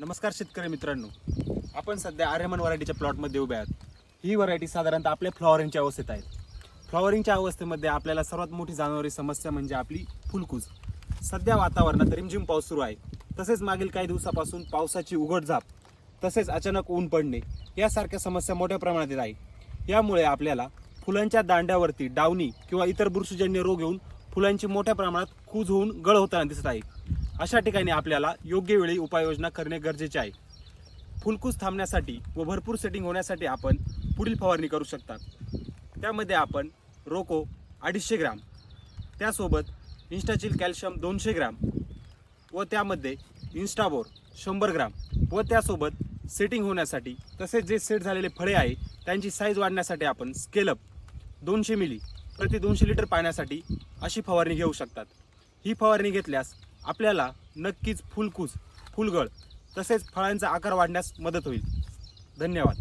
नमस्कार शेतकरी मित्रांनो. आपण सध्या आर्यमन व्हरायटीच्या प्लॉटमध्ये उभे आहात. ही व्हरायटी साधारणतः आपल्या फ्लॉवरिंगच्या अवस्थेत आहे. फ्लॉवरिंगच्या अवस्थेमध्ये आपल्याला सर्वात मोठी जाणवणारी समस्या म्हणजे आपली फुलकूज. सध्या वातावरणात रिमझिम पाऊस सुरू आहे. तसेच मागील काही दिवसापासून पावसाची उघडझाप तसेच अचानक ऊन पडणे यासारख्या समस्या मोठ्या प्रमाणात येत आहे. यामुळे आपल्याला फुलांच्या दांड्यावरती डावणी किंवा इतर बुरशीजन्य रोग येऊन फुलांची मोठ्या प्रमाणात कूज होऊन गळ होताना दिसत आहे. अशा ठिकाणी आपल्याला योग्य वेळी उपाययोजना करणे गरजेचे आहे. फुलकूस थांबण्यासाठी व भरपूर सेटिंग होण्यासाठी आपण पुढील फवारणी करू शकता त्यामध्ये आपण रोको अडीचशे ग्राम त्यासोबत इन्स्टाचिल कॅल्शियम दोनशे ग्राम व त्यामध्ये इन्स्टाबोर शंभर ग्राम व त्यासोबत सेटिंग होण्यासाठी तसेच जे सेट झालेले फळे आहे त्यांची साईज वाढण्यासाठी आपण स्केलअप दोनशे मिली प्रति दोनशे लिटर पाण्यासाठी अशी फवारणी घेऊ शकतात. ही फवारणी घेतल्यास आपल्याला नक्कीच फुलकूज फुलगळ तसेच फळांचा आकार वाढण्यास मदत होईल. धन्यवाद.